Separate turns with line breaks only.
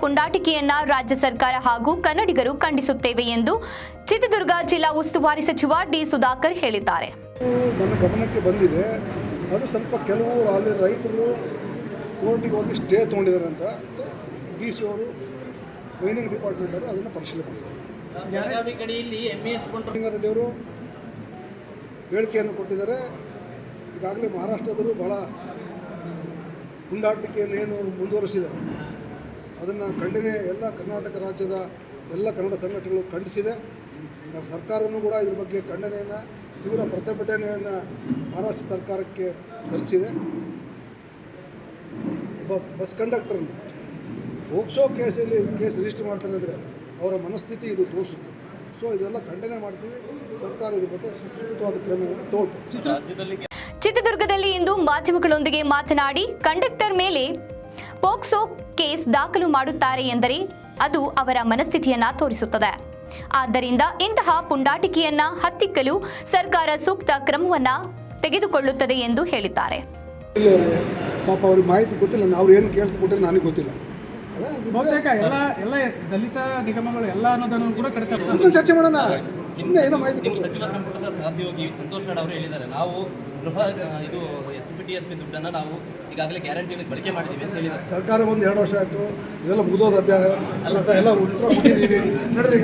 ಪುಂಡಾಟಿಕೆಯನ್ನ ರಾಜ್ಯ ಸರ್ಕಾರ ಹಾಗೂ ಕನ್ನಡಿಗರು ಖಂಡಿಸುತ್ತೇವೆ ಎಂದು ಚಿತ್ರದುರ್ಗ ಜಿಲ್ಲಾ ಉಸ್ತುವಾರಿ ಸಚಿವ ಡಿ ಸುಧಾಕರ್ ಹೇಳಿದ್ದಾರೆ.
ನನ್ನ ಗಮನಕ್ಕೆ ಬಂದಿದೆ ಅದು ಸ್ವಲ್ಪ ಕೆಲವು ಅಲ್ಲಿ ರೈತರು ಕೋರ್ಟಿಗೆ ಹೋಗಿ ಸ್ಟೇ ತೊಗೊಂಡಿದ್ದಾರೆ ಅಂತ. ಸೊ ಡಿ ಸಿ ಅವರು ಮೈನಿಂಗ್ ಡಿಪಾರ್ಟ್ಮೆಂಟ್ ಅವರು ಅದನ್ನು ಪರಿಶೀಲನೆ ಮಾಡಿದ್ದಾರೆ ಹೇಳಿಕೆಯನ್ನು ಕೊಟ್ಟಿದ್ದಾರೆ. ಈಗಾಗಲೇ ಮಹಾರಾಷ್ಟ್ರದವರು ಬಹಳ ಪುಂಡಾಟಿಕೆಯನ್ನು ಏನು ಮುಂದುವರಿಸಿದ್ದಾರೆ ಅದನ್ನು ಖಂಡನೆ ಎಲ್ಲ ಕರ್ನಾಟಕ ರಾಜ್ಯದ ಎಲ್ಲ ಕನ್ನಡ ಸಂಘಟನೆಗಳು ಖಂಡಿಸಿದೆ. ನಮ್ಮ ಸರ್ಕಾರವೂ ಕೂಡ ಇದ್ರ ಬಗ್ಗೆ ಖಂಡನೆಯನ್ನು ತೀವ್ರ ಪ್ರತಿಭಟನೆಯನ್ನು ಮಹಾರಾಷ್ಟ್ರ ಸರ್ಕಾರಕ್ಕೆ ಸಲ್ಲಿಸಿದೆ. ಒಬ್ಬ ಬಸ್ ಕಂಡಕ್ಟರ್ನ ಹೋಗ್ಸೋ ಕೇಸಲ್ಲಿ ಕೇಸ್ ರಿಜಿಸ್ಟರ್ ಮಾಡ್ತಾರೆ ಅಂದರೆ ಅವರ ಮನಸ್ಥಿತಿ ಇದು ತೋರಿಸುತ್ತೆ. ಸೊ ಇದೆಲ್ಲ ಖಂಡನೆ ಮಾಡ್ತೀವಿ. ಸರ್ಕಾರ ಇದ್ರ ಬಗ್ಗೆ ಸೂಕ್ತವಾದ ಕ್ರಮವನ್ನು ತೋರ್ತದೆ
ರಾಜ್ಯದಲ್ಲಿ
ಚಿತ್ರದುರ್ಗದಲ್ಲಿ ಇಂದು ಮಾಧ್ಯಮಗಳೊಂದಿಗೆ ಮಾತನಾಡಿ ಕಂಡಕ್ಟರ್ ಮೇಲೆ ಪೋಕ್ಸೋ ಕೇಸ್ ದಾಖಲು ಮಾಡುತ್ತಾರೆ ಎಂದರೆ ಅದು ಅವರ ಮನಸ್ಥಿತಿಯನ್ನ ತೋರಿಸುತ್ತದೆ. ಆದ್ದರಿಂದ ಇಂತಹ ಪುಂಡಾಟಿಕೆಯನ್ನ ಹತ್ತಿಕ್ಕಲು ಸರ್ಕಾರ ಸೂಕ್ತ ಕ್ರಮವನ್ನ ತೆಗೆದುಕೊಳ್ಳುತ್ತದೆ ಎಂದು ಹೇಳಿದ್ದಾರೆ.
ಪಾಪ ಅವ್ರಿಗೆ ಮಾಹಿತಿ ಗೊತ್ತಿಲ್ಲ ಅವ್ರು ಏನು ಕೇಳ್ಕೊಟ್ರೆ ನನಗೆ ಗೊತ್ತಿಲ್ಲ.
ಬಹುತೇಕ ಎಲ್ಲ ಎಲ್ಲ ದಲಿತ ನಿಗಮಗಳು ಎಲ್ಲ ಅನ್ನೋದನ್ನು ಕೂಡ ಕಡಿತ
ಚರ್ಚೆ ಮಾಡೋಣ. ಸುಮ್ಮನೆ ಏನೋ ಮಾಹಿತಿ
ಸಚಿವ ಸಂಪುಟದ ಸಹೋದ್ಯೋಗಿ ಸಂತೋಷ್ ನಾಡ್ ಅವರು ಹೇಳಿದ್ದಾರೆ. ನಾವು ಗೃಹ ಇದು S P T S P ದುಡ್ಡನ್ನು ನಾವು ಈಗಾಗಲೇ ಗ್ಯಾರಂಟಿ ಬಳಕೆ ಮಾಡಿದ್ದೀವಿ ಅಂತ ಹೇಳಿ
ಸರ್ಕಾರ ಒಂದು ಎರಡು ವರ್ಷ ಆಯಿತು ಇದೆಲ್ಲ ಮುಗಿದೋದ ಅಧ್ಯಾಯ ಎಲ್ಲ ಎಲ್ಲ ಉತ್ತರ ಕೊಟ್ಟಿದ್ದೀವಿ ನಡೆದ